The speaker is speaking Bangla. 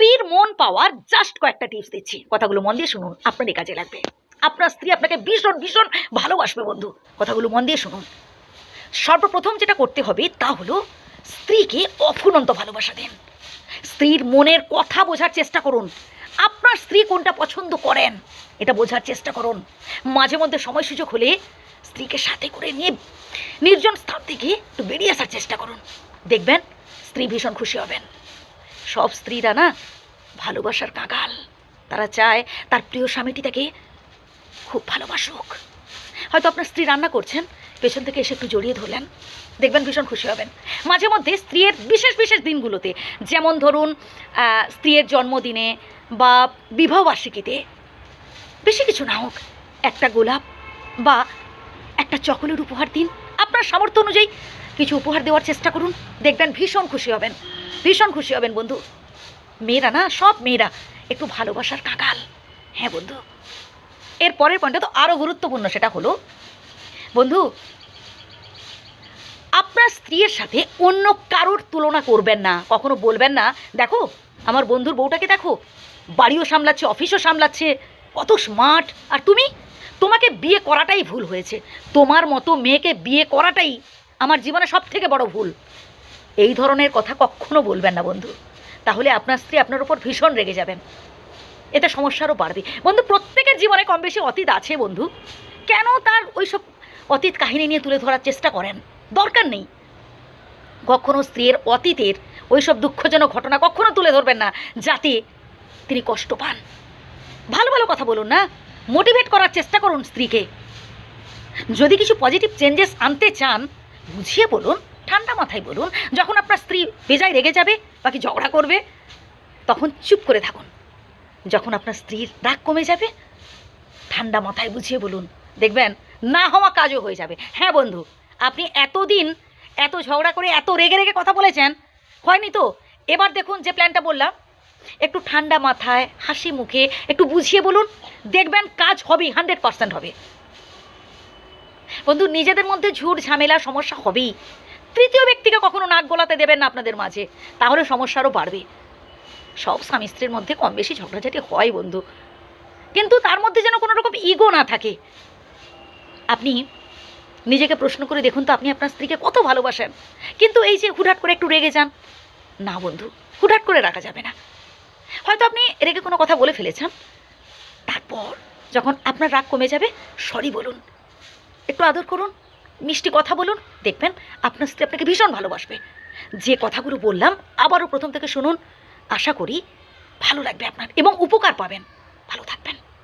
স্ত্রীর মন পাওয়ার জাস্ট কয়েকটা টিপস দিচ্ছি। কথাগুলো মন দিয়ে শুনুন, আপনারই কাজে লাগবে। আপনার স্ত্রী আপনাকে ভীষণ ভীষণ ভালোবাসবে বন্ধু। কথাগুলো মন দিয়ে শুনুন। সর্বপ্রথম যেটা করতে হবে তা হলো স্ত্রীকে অফুরন্ত ভালোবাসা দেন। স্ত্রীর মনের কথা বোঝার চেষ্টা করুন। আপনার স্ত্রী কোনটা পছন্দ করেন, এটা বোঝার চেষ্টা করুন। মাঝে মধ্যে সময় সুযোগ হলে স্ত্রীকে সাথে করে নিয়ে নির্জন স্থান থেকে একটু বেরিয়ে আসার চেষ্টা করুন। দেখবেন স্ত্রী ভীষণ খুশি হবেন। সব স্ত্রীরা না ভালোবাসার কাঙাল। তারা চায় তার প্রিয় স্বামীটি তাকে খুব ভালোবাসুক। হয়তো আপনার স্ত্রী রান্না করছেন, পেছন থেকে এসে একটু জড়িয়ে ধরলেন। দেখবেন ভীষণ খুশি হবেন। মাঝে মধ্যে স্ত্রীর বিশেষ বিশেষ দিনগুলোতে, যেমন ধরুন স্ত্রীর জন্মদিনে বা বিবাহবার্ষিকীতে বেশি কিছু না হোক, একটা গোলাপ বা একটা চকলেট উপহার দিন। আপনার সামর্থ্য অনুযায়ী কিছু উপহার দেওয়ার চেষ্টা করুন, দেখবেন ভীষণ খুশি হবেন। ভীষণ খুশি হবেন বন্ধু। মেয়েরা না, সব মেয়েরা একটু ভালোবাসার কাকাল। হ্যাঁ বন্ধু। এর পরের পয়েন্টটা তো আরও গুরুত্বপূর্ণ, সেটা হলো, বন্ধু, আপনার স্ত্রীর সাথে অন্য কারোর তুলনা করবেন না, কখনো বলবেন না, দেখো, আমার বন্ধুর বউটাকে দেখো, বাড়িও সামলাচ্ছে অফিসও সামলাচ্ছে, কত স্মার্ট আর তুমি? তোমাকে বিয়ে করাটাই ভুল হয়েছে। তোমার মতো মেয়েকে বিয়ে করাটাই আমার জীবনে সব থেকে বড় ভুল। এই ধরনের কথা কখনো বলবেন না, বন্ধু। তাহলে আপনার স্ত্রী আপনার উপর ভীষণ রেগে যাবেন। এতে সমস্যারও বাড়বে। বন্ধু, প্রত্যেকের জীবনে কম বেশি অতীত আছে, বন্ধু। কেন তার ওইসব অতীত কাহিনী নিয়ে তুলে ধরার চেষ্টা করেন? দরকার নেই। কখনো স্ত্রীর অতীতের ওইসব দুঃখজনক ঘটনা কখনো তুলে ধরবেন না, যাতে তিনি কষ্ট পান। ভালো ভালো কথা বলুন না। মোটিভেট করার চেষ্টা করুন স্ত্রীকে। যদি কিছু পজিটিভ চেঞ্জেস আনতে চান, বুঝিয়ে বলুন। ঠান্ডা মাথায় বলুন, যখন আপনার স্ত্রী বেজায় রেগে যাবে বা কি ঝগড়া করবে, তখন চুপ করে থাকুন। যখন আপনার স্ত্রীর রাগ কমে যাবে, ঠান্ডা মাথায় বুঝিয়ে বলুন, দেখবেন না হওয়া কাজও হয়ে যাবে। হ্যাঁ বন্ধু, আপনি এতদিন এত ঝগড়া করে এত রেগে রেগে কথা বলেছেন, হয়নি তো? এবার দেখুন যে প্ল্যানটা বললাম, একটু ঠান্ডা মাথায়, হাসি মুখে একটু বুঝিয়ে বলুন, দেখবেন কাজ হবেই হান্ড্রেড পার্সেন্ট হবে। বন্ধু, নিজেদের মধ্যে ঝুট ঝামেলা, সমস্যা হবেই। তৃতীয় ব্যক্তিকে কখনো নাক গোলাতে দেবেন না আপনাদের মাঝে। তাহলে সমস্যারও বাড়বে। সব স্বামী স্ত্রীর মধ্যে কম বেশি ঝগড়াঝাটি হয়, বন্ধু। কিন্তু তার মধ্যে যেন কোনো রকম ইগো না থাকে। আপনি নিজেকে প্রশ্ন করে দেখুন তো, আপনি আপনার স্ত্রীকে কত ভালোবাসেন। কিন্তু এই যে হুটহাট করে একটু রেগে যান, না, বন্ধু, হুটহাট করে রাখা যাবে না। হয়তো আপনি রেগে কোনো কথা বলে ফেলেছেন। তারপর যখন আপনার রাগ কমে যাবে, সরি বলুন। একটু আদর করুন। মিষ্টি কথা বলুন, দেখবেন আপনার স্ত্রী আপনাকে ভীষণ ভালোবাসবে। যে কথাগুলো বললাম, আবারও প্রথম থেকে শুনুন, আশা করি ভালো লাগবে আপনার এবং উপকার পাবেন। ভালো থাকবেন।